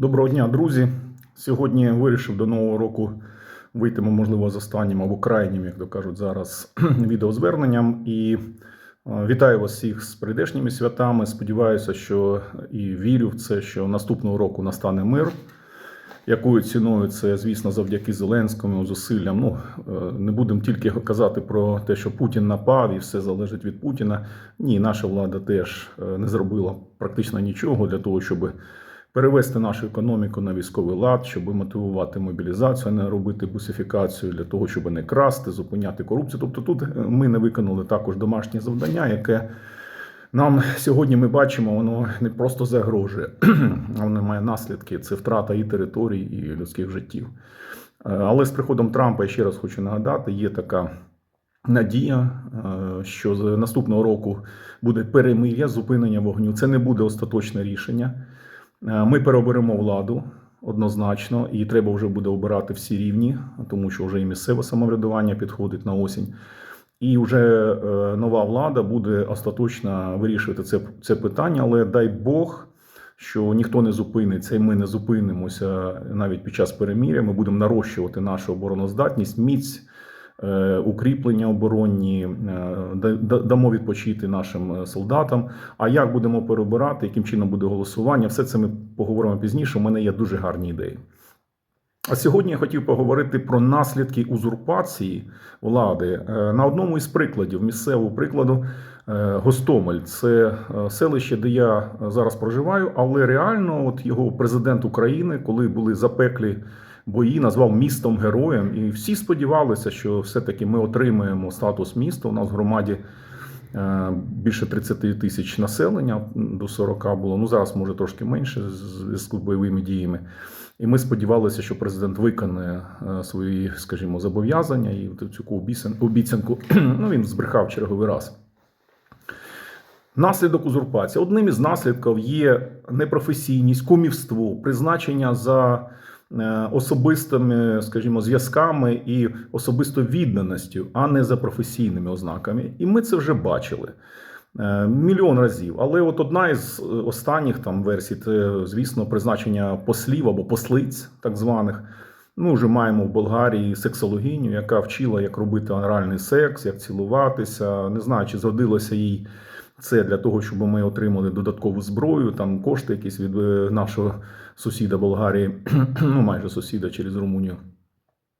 Доброго дня, друзі. Сьогодні вирішив до нового року вийти, можливо, з останнім або крайнім, як то кажуть зараз, відеозверненням. І е, вітаю вас всіх з прийдешніми святами. Сподіваюся, що і вірю в це, що наступного року настане мир. Якою ціною це, звісно, завдяки Зеленському зусиллям. Ну е, не будемо тільки казати про те, що Путін напав і все залежить від Путіна. Ні, наша влада теж е, не зробила практично нічого для того, щоб перевести нашу економіку на військовий лад, щоб мотивувати мобілізацію, а не робити бусифікацію для того, щоб не красти, зупиняти корупцію. Тобто, тут ми не виконали також домашнє завдання, яке нам сьогодні ми бачимо, воно не просто загрожує, а воно має наслідки. Це втрата і територій, і людських життів. Е, Але з приходом Трампа, я ще раз хочу нагадати, є така надія, е, що з наступного року буде перемир'я, зупинення вогню. Це не буде остаточне рішення. Е, Ми переоберемо владу однозначно, і треба вже буде обирати всі рівні, тому що вже і місцеве самоврядування підходить на осінь. І вже е, нова влада буде остаточно вирішувати це, це питання, але дай Бог, що ніхто не зупиниться, і ми не зупинимося навіть під час переміря. Ми будемо нарощувати нашу обороноздатність, міць, укріплення оборонні, е, да- да- дамо відпочити нашим е, солдатам. А як будемо перебирати, яким чином буде голосування, все це ми поговоримо пізніше. У мене є дуже гарні ідеї. А сьогодні я хотів поговорити про наслідки узурпації влади Е, на одному із прикладів, місцевого прикладу е, Гостомель. Це е, селище, де я зараз проживаю, але реально, от його президент України, коли були запеклі бої, назвав містом героєм, і всі сподівалися, що все-таки ми отримаємо статус міста. У нас в громаді е, більше 30 тисяч населення до 40 було. Ну зараз може трошки менше з бойовими діями. І ми сподівалися, що президент виконає е, свої, скажімо, зобов'язання і цю обіцянку ну, він збрехав черговий раз. Наслідок узурпації. Одним із наслідків є непрофесійність, кумівство, призначення за особистими, скажімо, зв'язками і особисто відданістю, а не за професійними ознаками. І ми це вже бачили. Е, Мільйон разів. Але от одна із е, останніх там версій це, звісно, призначення послів або послиць, так званих. Ми вже маємо в Болгарії сексологиню, яка вчила, як робити оральний секс, як цілуватися. Не знаю, чи згодилося їй це для того, щоб ми отримали додаткову зброю, там кошти якісь від е, нашого сусіда Болгарії, ну майже сусіда через Румунію.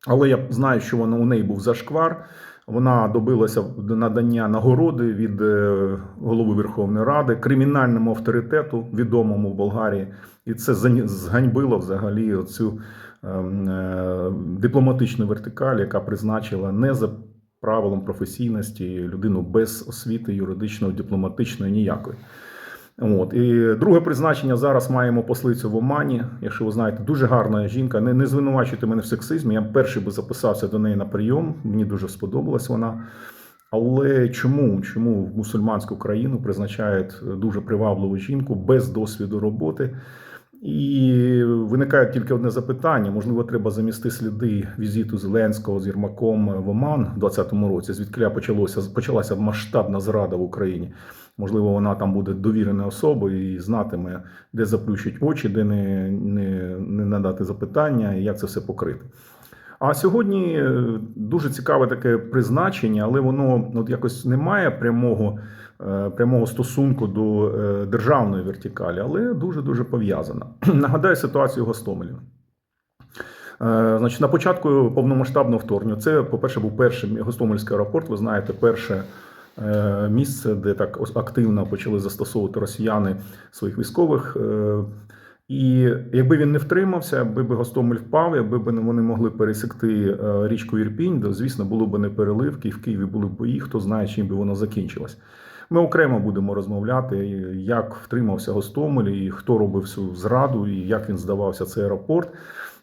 Але я знаю, що вона у неї був зашквар. Вона добилася надання нагороди від е, голови Верховної Ради, кримінальному авторитету, відомому в Болгарії, і це зганьбило взагалі цю дипломатичну вертикаль, яка призначила не за правилом професійності людину без освіти юридичної, дипломатичної ніякої. От і друге призначення зараз маємо послицю в Омані. Якщо ви знаєте, дуже гарна жінка. Не, не звинувачуйте мене в сексизмі. Я перший би записався до неї на прийом. Мені дуже сподобалась вона. Але чому? Чому в мусульманську країну призначають дуже привабливу жінку без досвіду роботи? І виникає тільки одне запитання: можливо, треба замісти сліди візиту Зеленського з Єрмаком в Оман в 2020 році, звідки почалося почалася масштабна зрада в Україні. Можливо, вона там буде довіреною особою і знатиме, де заплющить очі, де не, не, не надати запитання, і як це все покрити. А сьогодні е, дуже цікаве таке призначення, але воно от якось не має прямого, е, прямого стосунку до е, державної вертикалі, але дуже дуже пов'язана. Нагадаю ситуацію в Значить, на початку повномасштабного вторгнення, це, по-перше, був перший Гостомельський аеропорт. Ви знаєте, перше місце, де так активно почали застосовувати росіяни своїх військових. е, І якби він не втримався, якби б Гостомель впав, якби б вони могли пересекти е, річку Ірпінь, то, звісно, було б не переливки, в Києві були б бої, хто знає, чим би воно закінчилось. Ми окремо будемо розмовляти, як втримався Гостомель, і хто робив цю зраду, і як він здавався цей аеропорт.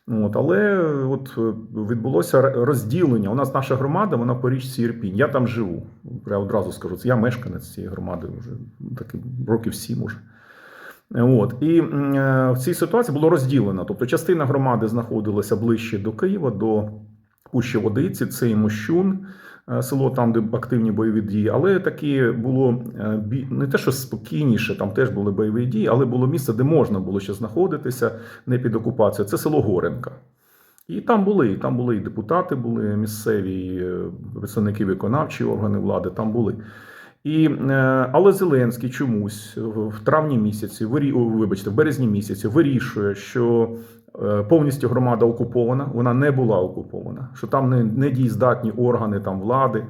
От, але от відбулося розділення. У нас наша громада, вона по річці Ірпінь. Я там живу. Я одразу скажу, це я мешканець цієї громади вже таки років сім уже. От і е, в цій ситуації було розділено. Тобто, частина громади знаходилася ближче до Києва, до Пущі Водиці, це і Мощун, село, там, де активні бойові дії, але таке було е, не те, що спокійніше, там теж були бойові дії, але було місце, де можна було ще знаходитися не під окупацією. Це село Горенка. І там були, і там були і депутати, були місцеві, і е, представники виконавчої органи влади, там були. І, е, але Зеленський чомусь в травні місяці, вибачте, в березні місяці вирішує, що е, повністю громада окупована, вона не була окупована, що там не, не дієздатні органи там влади.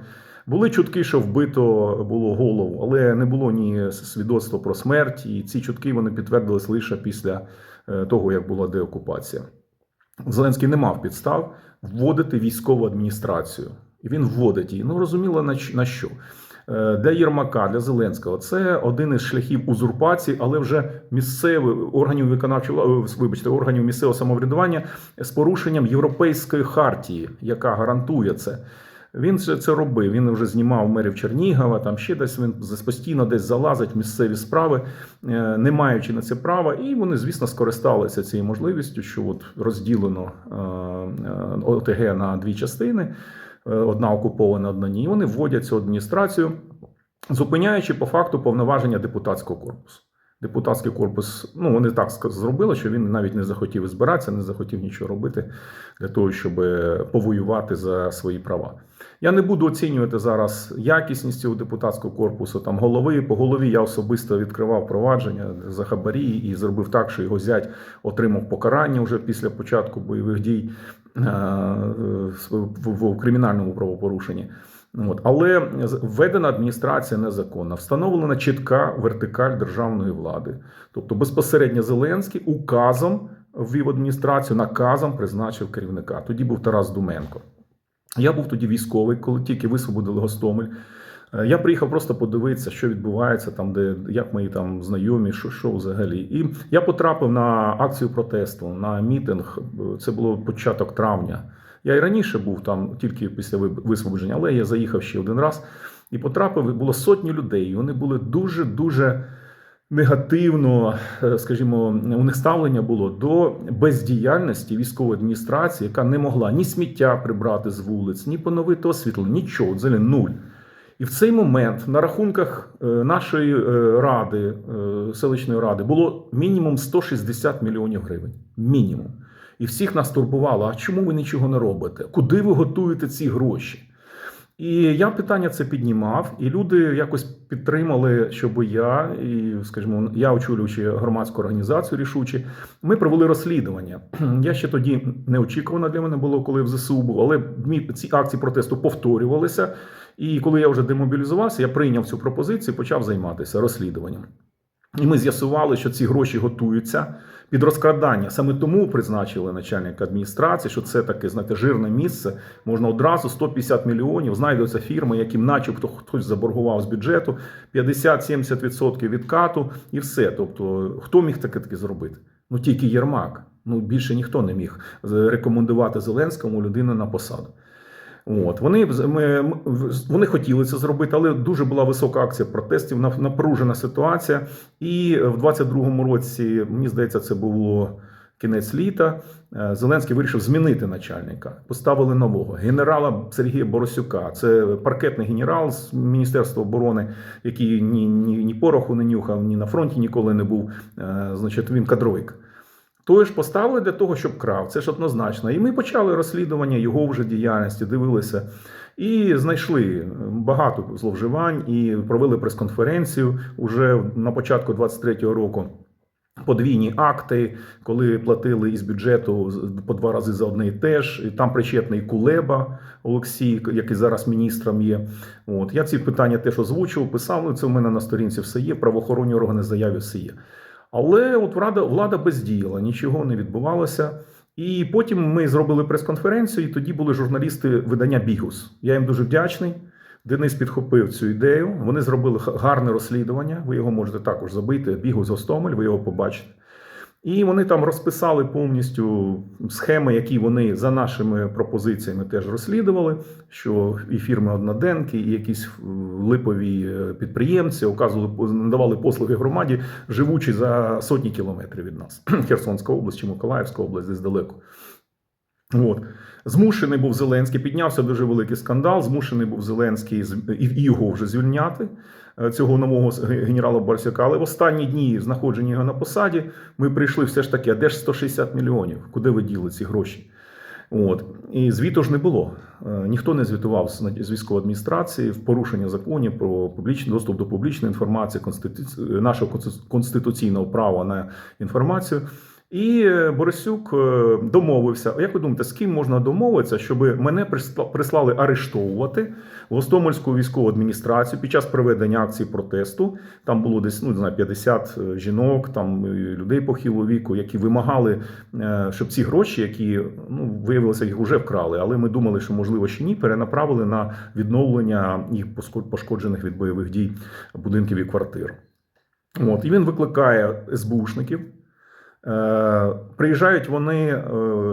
Були чутки, що вбито було голову, але не було ні свідоцтва про смерть, і ці чутки вони підтвердились лише після е, того, як була деокупація. Зеленський не мав підстав вводити військову адміністрацію. І він вводить її. Ну розуміло, на що. Е, Для Єрмака, для Зеленського це один із шляхів узурпації, але вже місцевих органів виконавчого е, вибачте, органів місцевого самоврядування з порушенням європейської хартії, яка гарантує це. Він це, робив. Він вже знімав мерів Чернігова, там ще десь він постійно десь залазить місцеві справи, е, не маючи на це права. І вони, звісно, скористалися цією можливістю, що от розділено ОТГ на дві частини, одна окупована, одна ні. Вони вводять цю адміністрацію, зупиняючи по факту повноваження депутатського корпусу. Депутатський корпус, ну вони так зробили, що він навіть не захотів збиратися, не захотів нічого робити для того, щоб е, повоювати за свої права. Я не буду оцінювати зараз якісність цього депутатського корпусу. Там голови по голові я особисто відкривав провадження за хабарі і зробив так, що його зять отримав покарання вже після початку бойових дій е, в, кримінальному правопорушенні. От. Але введена адміністрація незаконна, встановлена чітка вертикаль державної влади. Тобто безпосередньо Зеленський указом ввів адміністрацію, наказом призначив керівника. Тоді був Тарас Думенко. Я був тоді військовий, коли тільки висвободили Гостомель. Е, Я приїхав просто подивитися, що відбувається там, де як мої там знайомі, що, що взагалі. І я потрапив на акцію протесту, на мітинг. Це було початок травня. Я і раніше був там тільки після ви- висвободження, але я заїхав ще один раз і потрапив. Було сотні людей. Вони були дуже дуже негативно, е, скажімо, у них ставлення було до бездіяльності військової адміністрації, яка не могла ні сміття прибрати з вулиць, ні поновити освітлення, нічого, взагалі нуль. І в цей момент на рахунках е, нашої е, ради, селищної ради, було мінімум 160 мільйонів гривень. Мінімум. І всіх нас турбувало: а чому ви нічого не робите? Куди ви готуєте ці гроші? І я питання це піднімав, і люди якось підтримали, щоб я і, скажімо, я очолюючи громадську організацію рішучі, ми провели розслідування. Я ще тоді неочікувано для мене було, коли в ЗСУ був, але ці акції протесту повторювалися. І коли я вже демобілізувався, я прийняв цю пропозицію, і почав займатися розслідуванням. І ми з'ясували, що ці гроші готуються під розкрадання. Саме тому призначили начальника адміністрації, що це таке, знаєте, жирне місце. Можна одразу 150 мільйонів. Знайдуться фірми, яким, начебто, хтось заборгував з бюджету 50-70% відкату і все. Тобто, хто міг таке таке зробити? Ну тільки Єрмак. Ну більше ніхто не міг рекомендувати Зеленському людину на посаду. От вони ми, вони хотіли це зробити, але дуже була висока акція протестів, напружена ситуація. І в 22-му році, мені здається, це було кінець літа. е, Зеленський вирішив змінити начальника. Поставили нового генерала Сергія Боросюка. Це паркетний генерал з Міністерства оборони, який ні, ні, ні пороху не нюхав, ні на фронті ніколи не був. Е, Значить, він кадровик. Той ж поставили для того, щоб крав. Це ж однозначно. І ми почали розслідування його вже діяльності, дивилися і знайшли багато зловживань і провели прес-конференцію уже на початку 23-го року. Подвійні акти, коли платили із бюджету по два рази за одне і те. І там причетний Кулеба Олексій, який зараз міністром є. От я ці питання теж озвучував, писав. Ну, це в мене на сторінці все є. Правоохоронні органи заяві все є. Але от влада, влада бездіяла, нічого не відбувалося. І потім ми зробили прес-конференцію, і тоді були журналісти видання Бігус. Я їм дуже вдячний. Денис підхопив цю ідею. Вони зробили гарне розслідування. Ви його можете також забити. Бігус Гостомель, ви його побачите. І вони там розписали повністю схеми, які вони за нашими пропозиціями теж розслідували. Що і фірми одноденки, і якісь е, липові е, підприємці оказували надавали послуги громаді, живучи за сотні кілометрів від нас. Херсонська область чи Миколаївська область, десь далеко. От. Змушений був Зеленський, піднявся дуже великий скандал. Змушений був Зеленський і його вже звільняти, е, цього нового генерала Барсюка. Але в останні дні знаходження його на посаді ми прийшли все ж таки, а де ж 160 мільйонів? Куди ви діли ці гроші? От. І звіту ж не було. Е, Ніхто не звітував з військової адміністрації в порушення законів про публічний доступ до публічної інформації, нашого конституційного права на інформацію. І е, Борисюк е, домовився. Як ви думаєте, з ким можна домовитися, щоб мене присла- прислали арештовувати в Гостомельську військову адміністрацію під час проведення акції протесту? Там було десь ну не знаю, 50 жінок, там е, людей похилого віку, які вимагали, е, щоб ці гроші, які ну виявилося, їх вже вкрали, але ми думали, що можливо ще ні, перенаправили на відновлення їх пошкоджених від бойових дій будинків і квартир. От і він викликає СБУшників. Е, Приїжджають вони е,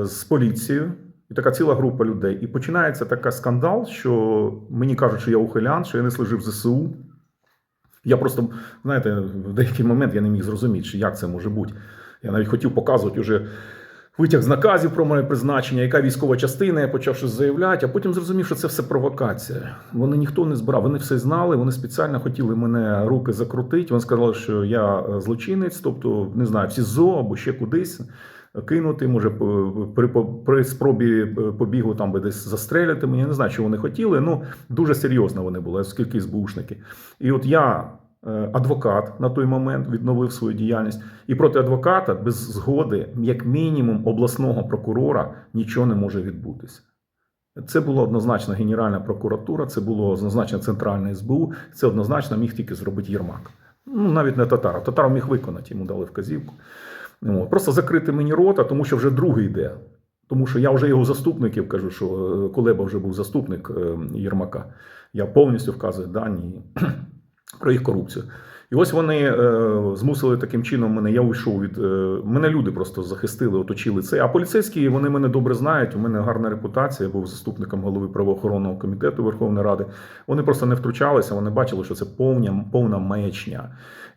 з поліцією, і така ціла група людей. І починається така скандал, що мені кажуть, що я ухилян, що я не служив в ЗСУ. Я просто, знаєте, в деякий момент я не міг зрозуміти, як це може бути. Я навіть хотів показувати уже витяг з наказів про моє призначення, яка військова частина, я почав щось заявляти, а потім зрозумів, що це все провокація. Вони ніхто не збирав, вони все знали, вони спеціально хотіли мене руки закрутити. Вони сказали, що я е, злочинець, тобто не знаю, в СІЗО або ще кудись. Кинути, може, при, при спробі е, побігу там би десь застрелити мене. Не знаю, що вони хотіли. Ну дуже серйозно вони були, оскільки СБУшники. І от я, адвокат на той момент, відновив свою діяльність, і проти адвоката без згоди, як мінімум, обласного прокурора нічого не може відбутися. Це була однозначно Генеральна прокуратура, це було однозначно Центральне СБУ, це однозначно міг тільки зробити Єрмак. Ну, навіть не Татаров. Татаров міг виконати, йому дали вказівку. От. Просто закрити мені рота, тому що вже другий йде. Тому що я вже його заступників кажу, що е, Колеба вже був заступник е, Єрмака. Я повністю вказую дані про їх корупцію. І ось вони е, змусили таким чином мене. Я уйшов від е, мене. Люди просто захистили, оточили це. А поліцейські вони мене добре знають. У мене гарна репутація. Я був заступником голови правоохоронного комітету Верховної Ради. Вони просто не втручалися. Вони бачили, що це повня повна маячня.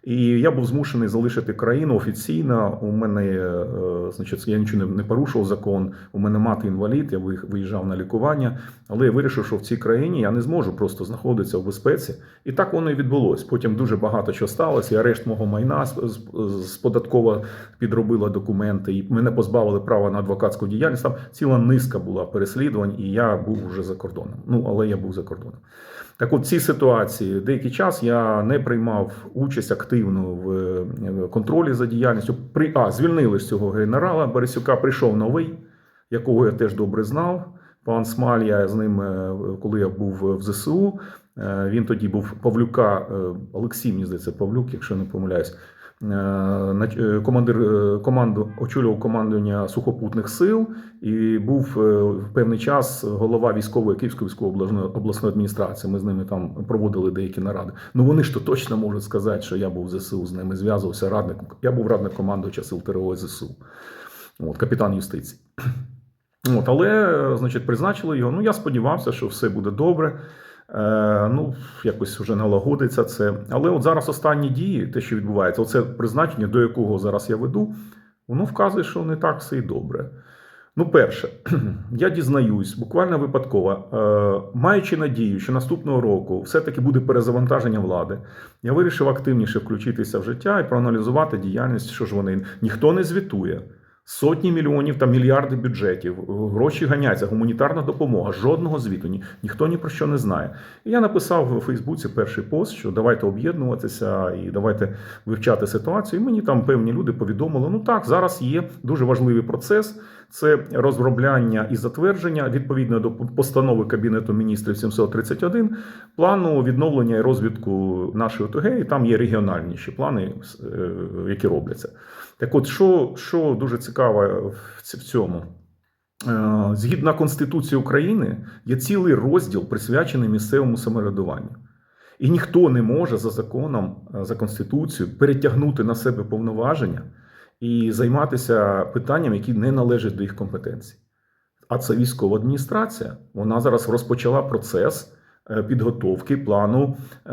І я був змушений залишити країну офіційно. У мене, е, значить, я нічого не, порушував закон. У мене мати інвалід, я виїжджав на лікування, але я вирішив, що в цій країні я не зможу просто знаходитися в безпеці. І так воно і відбулось. Потім дуже багато чого сталося. І арешт мого майна з податкова підробила документи, і мене позбавили права на адвокатську діяльність. Там ціла низка була переслідувань, і я був вже за кордоном. Ну але я був за кордоном. Так от цій ситуації деякий час я не приймав участь активно в контролі за діяльністю. При а звільнили з цього генерала Борисюка. Прийшов новий, якого я теж добре знав. Пан Смаль, я з ним, е, коли я був в ЗСУ, е, він тоді був Павлюка, е, Олексій, мені здається, Павлюк, якщо не помиляюсь. Е, е, Командир е, команду очолював командування сухопутних сил і був в певний час голова військової Київської військової обласної, адміністрації. Ми з ними там проводили деякі наради. Ну вони ж то точно можуть сказати, що я був ЗСУ з ними зв'язувався радником. Я був радник командувача сил ТРО ЗСУ, от капітан юстиції. От, але, значить, призначили його. Ну, я сподівався, що все буде добре. Е, ну, якось вже налагодиться це. Але от зараз останні дії, те, що відбувається, оце призначення, до якого зараз я веду, воно вказує, що не так все і добре. Ну, перше, я дізнаюсь, буквально випадково, е, маючи надію, що наступного року все-таки буде перезавантаження влади, я вирішив активніше включитися в життя і проаналізувати діяльність, що ж вони ніхто не звітує. Сотні мільйонів та мільярди бюджетів, гроші ганяться, гуманітарна допомога, жодного звіту, ні, ніхто ні про що не знає. І я написав у Фейсбуці перший пост, що давайте об'єднуватися і давайте вивчати ситуацію. І мені там певні люди повідомили: ну так, зараз є дуже важливий процес. Це розробляння і затвердження відповідно до постанови Кабінету міністрів 731 плану відновлення і розвитку нашої ОТГ, і там є регіональніші плани, е, які робляться. Так от, що, що дуже цікаво в цьому? Е, Згідно Конституції України, є цілий розділ присвячений місцевому самоврядуванню. І ніхто не може за законом, е, за Конституцією перетягнути на себе повноваження і займатися питанням, які не належать до їх компетенцій. А це військова адміністрація. Вона зараз розпочала процес е, підготовки плану е,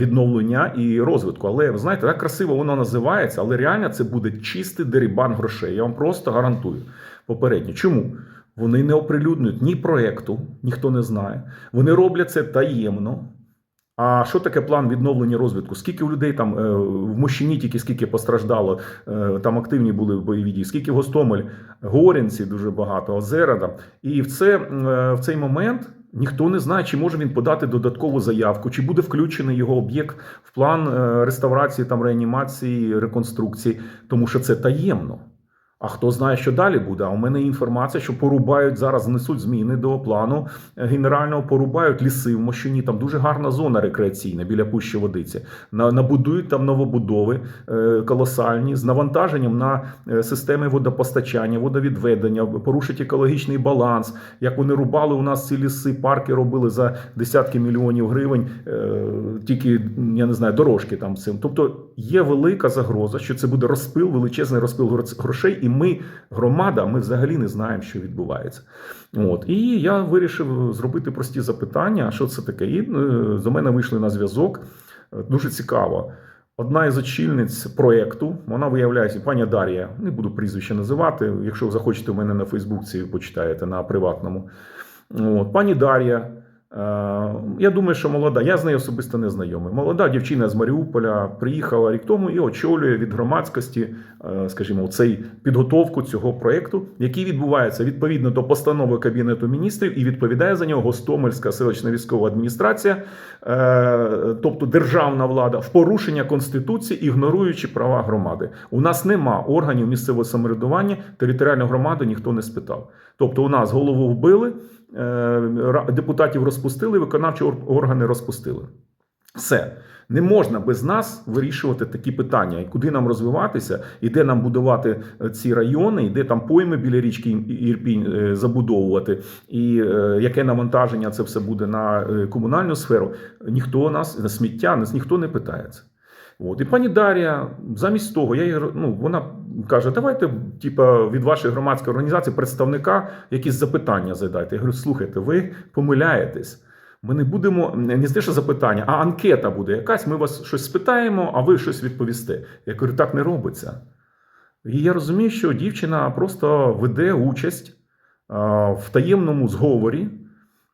відновлення і розвитку. Але ви знаєте, так красиво воно називається, але реально це буде чистий дерибан грошей. Я вам просто гарантую. Попередньо. Чому? Вони не оприлюднюють ні проекту, ніхто не знає. Вони роблять це таємно. А що таке план відновлення розвитку? Скільки у людей там е, в Мощині тільки скільки постраждало, е, там активні були бойові дії, скільки в Гостомель, Горінці дуже багато, Озера. Там. І в, це, е, в цей момент ніхто не знає, чи може він подати додаткову заявку, чи буде включений його об'єкт в план е, реставрації, там, реанімації, реконструкції, тому що це таємно. А хто знає, що далі буде? А у мене інформація, що порубають зараз, несуть зміни до плану генерального, порубають ліси в Мощині. Там дуже гарна зона рекреаційна біля Пущі Водиці. На- Набудують там новобудови е, колосальні з навантаженням на е, системи водопостачання, водовідведення, порушать екологічний баланс. Як вони рубали у нас ці ліси, парки робили за десятки мільйонів гривень, е, тільки я не знаю, дорожки там цим. Тобто є велика загроза, що це буде розпил, величезний розпил грошей, і ми, громада, ми взагалі не знаємо, що відбувається. От і я вирішив зробити прості запитання: що це таке? І е, до мене вийшли на зв'язок. Е, Дуже цікаво. Одна із очільниць проєкту, вона виявляється, пані Дар'я, не буду прізвище називати. Якщо захочете в мене на Фейсбуці, почитаєте на приватному. От, пані Дар'я. Е, Я думаю, що молода, я з нею особисто не знайомий. Молода дівчина з Маріуполя приїхала рік тому і очолює від громадськості, е, скажімо, цей підготовку цього проєкту, який відбувається відповідно до постанови Кабінету міністрів і відповідає за нього Гостомельська селищна військова адміністрація, е, тобто державна влада, в порушення конституції, ігноруючи права громади. У нас нема органів місцевого самоврядування, територіальну громаду ніхто не спитав. Тобто, у нас голову вбили, депутатів розпустили, виконавчі органи розпустили. Все. Не можна без нас вирішувати такі питання, і куди нам розвиватися, і де нам будувати е, ці райони, і де там пойми біля річки Ірпінь е, забудовувати, і е, яке навантаження це все буде на е, комунальну сферу. Ніхто нас на сміття, нас ніхто не питається. От. І пані Дар'я, замість того, я ро- ну, вона каже: давайте, типа, від вашої громадської організації представника якісь запитання задайте. Я говорю, слухайте, ви помиляєтесь. Ми не будемо не те, що запитання, а анкета буде якась. Ми вас щось спитаємо, а ви щось відповісте. Я кажу, так не робиться. І я розумію, що дівчина просто веде участь в таємному зговорі,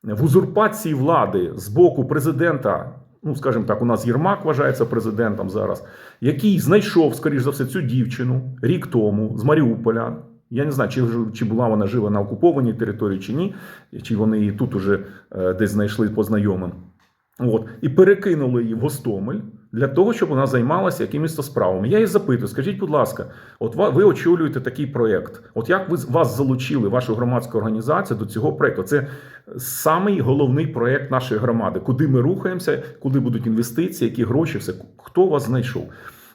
в узурпації влади з боку президента. Ну, скажімо так, у нас Єрмак вважається президентом зараз, який знайшов, скоріш за все, цю дівчину рік тому з Маріуполя. Я не знаю, чи, чи була вона жива на окупованій території, чи ні, чи вони її тут уже е, десь знайшли по знайомим. От, і перекинули її в Гостомель для того, щоб вона займалася якимись справами. Я її запитую: скажіть, будь ласка, от ви очолюєте такий проєкт. От як ви вас залучили, вашу громадську організацію до цього проєкту? Це самий головний проєкт нашої громади. Куди ми рухаємося, куди будуть інвестиції, які гроші, все. Хто вас знайшов?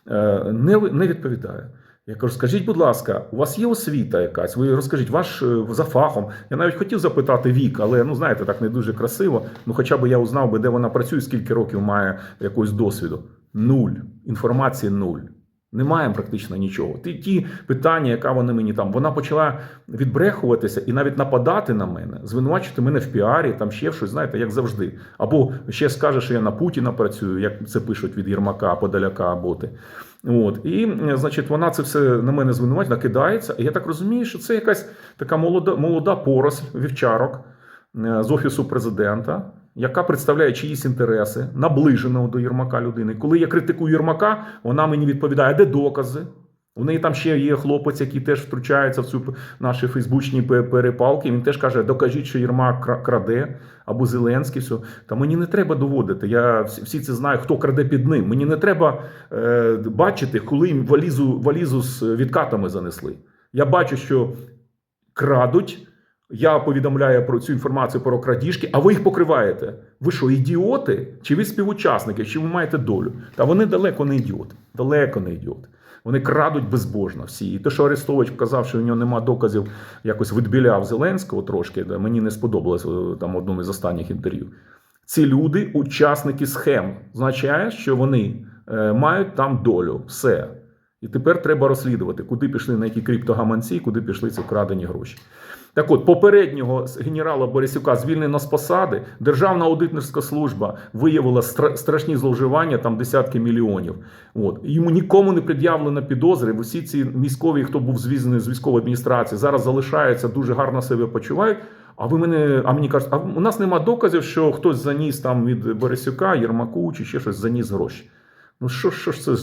Е, Не, не відповідає. Я кажу, скажіть, будь ласка, у вас є освіта якась? Ви розкажіть, ваш е, за фахом. Я навіть хотів запитати вік, але ну знаєте, так не дуже красиво. Ну, хоча б я узнав би, де вона працює, скільки років має якогось досвіду. Нуль. Інформації нуль. Немає практично нічого. Ті, ті питання, яка вони мені там, вона почала відбрехуватися і навіть нападати на мене, звинувачити мене в піарі, там ще щось, знаєте, як завжди. Або ще скаже, що я на Путіна працюю, як це пишуть від Єрмака, Подаляка, боти. От і значить, вона це все на мене звинувачить, накидається. І я так розумію, що це якась така молода, молода поросль вівчарок е, з офісу президента, яка представляє чиїсь інтереси, наближеного до Єрмака людини. Коли я критикую Єрмака, вона мені відповідає, де докази? У неї там ще є хлопець, який теж втручається в цю наші фейсбучні перепалки. Він теж каже: докажіть, що Єрмак краде або Зеленський. Все. Та мені не треба доводити. Я всі це знаю, хто краде під ним. Мені не треба е, бачити, коли їм валізу, валізу з відкатами занесли. Я бачу, що крадуть. Я повідомляю про цю інформацію про крадіжки, а ви їх покриваєте. Ви що, ідіоти? Чи ви співучасники, чи ви маєте долю? Та вони далеко не ідіоти. Далеко не ідіоти. Вони крадуть безбожно всі. І те, що Арестович вказав, що у нього нема доказів, якось відбіляв Зеленського трошки, мені не сподобалось е, там одному із останніх інтерв'ю. Ці люди учасники схем. Означає, що вони е, мають там долю. Все. І тепер треба розслідувати, куди пішли на які криптогаманці, куди пішли ці вкрадені гроші. Так от, попереднього генерала Борисюка звільнено з посади. Державна аудиторська служба виявила стра- страшні зловживання, там десятки мільйонів. От. Йому нікому не пред'явлено підозри. Усі ці військові, хто був звільнений з військової адміністрації, зараз залишаються, дуже гарно себе почувають. А ви мене, а мені кажуть, а у нас нема доказів, що хтось заніс там від Борисюка, Єрмаку чи ще щось заніс гроші. Ну що, що ж це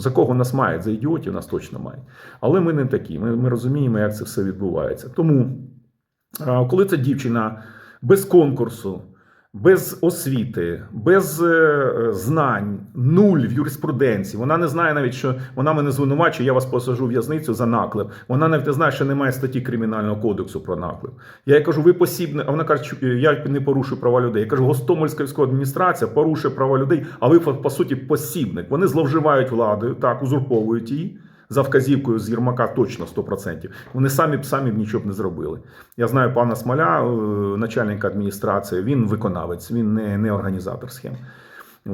за кого нас мають? За ідіотів нас точно мають. Але ми не такі. Ми, ми розуміємо, як це все відбувається. Тому, коли ця дівчина без конкурсу, без освіти, без е, знань, нуль в юриспруденції, вона не знає навіть, що вона мене звинувачує, я вас посажу в в'язницю за наклеп. Вона навіть не знає, що немає статті кримінального кодексу про наклеп. Я їй кажу, ви посібне, а вона каже, я не порушую права людей. Я кажу, Гостомельська військова адміністрація порушує права людей, а ви по суті посібник. Вони зловживають владою, так узурповують її. За вказівкою з Єрмака точно 100%. Вони самі б самі б нічого б не зробили. Я знаю пана Смоля, е, начальника адміністрації. Він виконавець, він не, не організатор схем.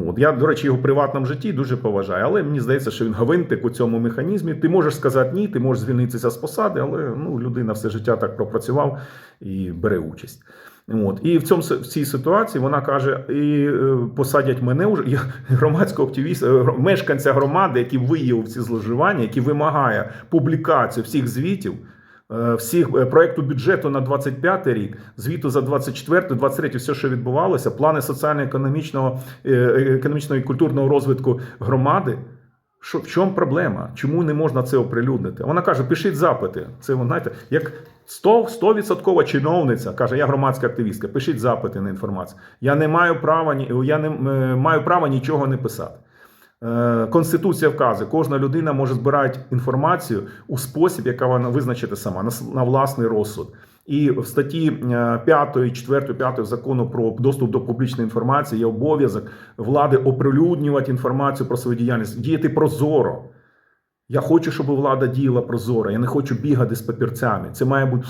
От. Я, до речі, його приватному житті дуже поважаю, але мені здається, що він гвинтик у цьому механізмі. Ти можеш сказати ні, ти можеш звільнитися з посади, але ну, людина все життя так пропрацював і бере участь. От. І в, цьому, в цій ситуації вона каже: і е, посадять мене вже я громадського активіста, е, мешканця громади, який виявив ці зловживання, який вимагає публікацію всіх звітів. е, Всіх проекту бюджету на 25 рік, звіту за 24, 23, все, що відбувалося, плани соціально-економічного економічного і культурного розвитку громади. Що в чому проблема? Чому не можна це оприлюднити? Вона каже: пишіть запити. Це знаєте, як 100 100% чиновниця каже, я громадська активістка. Пишіть запити на інформацію. Я не маю права я не е, маю права нічого не писати. Е, Конституція вказує, кожна людина може збирати інформацію у спосіб, яка вона визначити сама на власний розсуд. І в статті 5, 4, 5 закону про доступ до публічної інформації є обов'язок влади оприлюднювати інформацію про свою діяльність, діяти прозоро. Я хочу, щоб влада діяла прозоро. Я не хочу бігати з папірцями. Це має бути.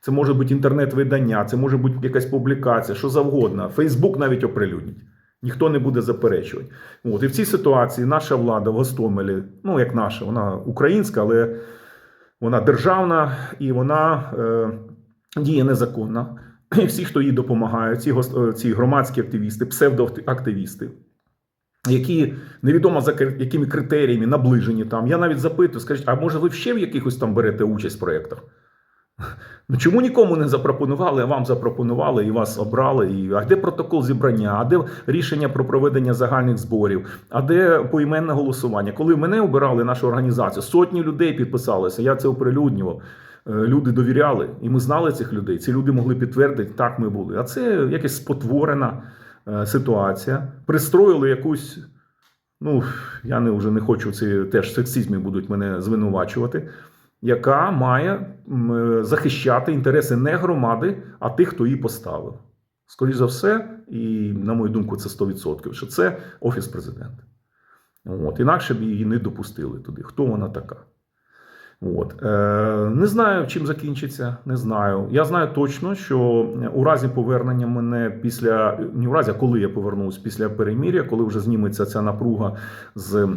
Це може бути інтернет-видання, це може бути якась публікація, що завгодно. Фейсбук навіть оприлюднить. Ніхто не буде заперечувати. От і в цій ситуації наша влада в Гостомелі, ну як наша, вона українська, але вона державна і вона е, діє незаконно. І всі, хто їй допомагають, ці, е, ці громадські активісти, псевдоактивісти, які невідомо за якими критеріями наближені там. Я навіть запитую, скажіть, а може ви ще в якихось там берете участь в проєктах? Ну чому нікому не запропонували, а вам запропонували і вас обрали? І а де протокол зібрання? А де рішення про проведення загальних зборів? А де поіменне голосування? Коли мене обирали нашу організацію, сотні людей підписалися. Я це оприлюднював. Е, Люди довіряли, і ми знали цих людей. Ці люди могли підтвердити, так ми були. А це якась спотворена е, ситуація. Пристроїли якусь. Ну, я не вже не хочу це теж в сексизмі будуть мене звинувачувати яка має е, захищати інтереси не громади, а тих, хто її поставив. Скоріше за все, і на мою думку, це 100%, що це офіс президента. От. Інакше б її не допустили туди. Хто вона така? От. Е, не знаю, чим закінчиться, не знаю. Я знаю точно, що у разі повернення мене після не у разі, коли я повернусь після переміря, коли вже зніметься ця напруга з е,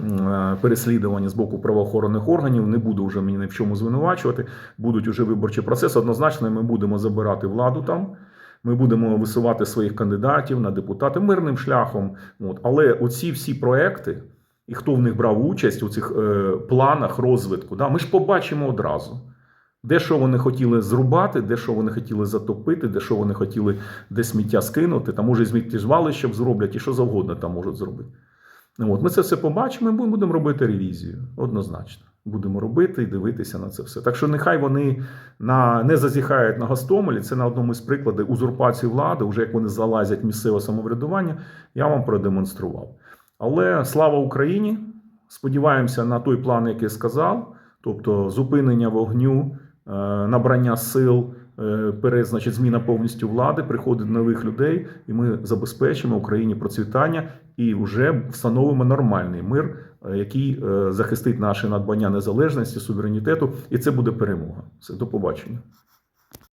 переслідування з боку правоохоронних органів, не буду вже мені ні в чому звинувачувати. Будуть уже виборчі процеси. Однозначно, ми будемо забирати владу там. Ми будемо висувати своїх кандидатів на депутати мирним шляхом. От. Але оці всі проекти, і хто в них брав участь у цих е, планах розвитку, да, ми ж побачимо одразу. Де що вони хотіли зрубати, де що вони хотіли затопити, де що вони хотіли де сміття скинути, там може сміттєзвалище зроблять і що завгодно там можуть зробити. От, ми це все побачимо, і будемо робити ревізію. Однозначно. Будемо робити і дивитися на це все. Так що нехай вони на, не зазіхають на Гостомелі. Це на одному із прикладів узурпації влади, вже як вони залазять місцеве самоврядування, я вам продемонстрував. Але слава Україні! Сподіваємося на той план, який сказав, тобто зупинення вогню, е, набрання сил, е, пере- значить, зміна повністю влади, приходить нових людей, і ми забезпечимо Україні процвітання і вже встановимо нормальний мир, е, який захистить наше надбання незалежності, суверенітету, і це буде перемога. Все, до побачення.